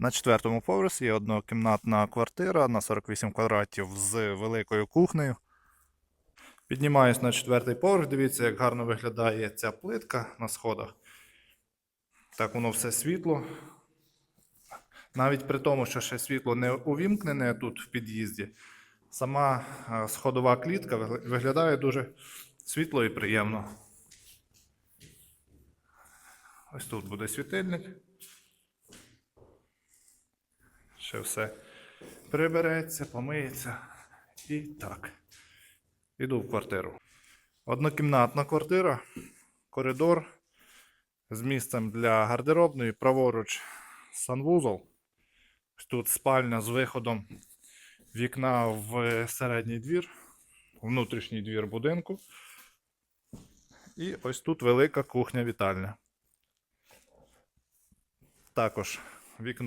На четвертому поверсі є однокімнатна квартира на 48 квадратів з великою кухнею. Піднімаюсь на четвертий поверх. Дивіться, як гарно виглядає ця плитка на сходах. Так воно все світло. Навіть при тому, що ще світло не увімкнене тут в під'їзді, сама сходова клітка виглядає дуже світло і приємно. Ось тут буде світильник. Ще все прибереться, помиється. І так. Іду в квартиру. Однокімнатна квартира, коридор з місцем для гардеробної, праворуч санвузол. Тут спальня з виходом вікна в середній двір, внутрішній двір будинку. І ось тут велика кухня-вітальня. Також вікно.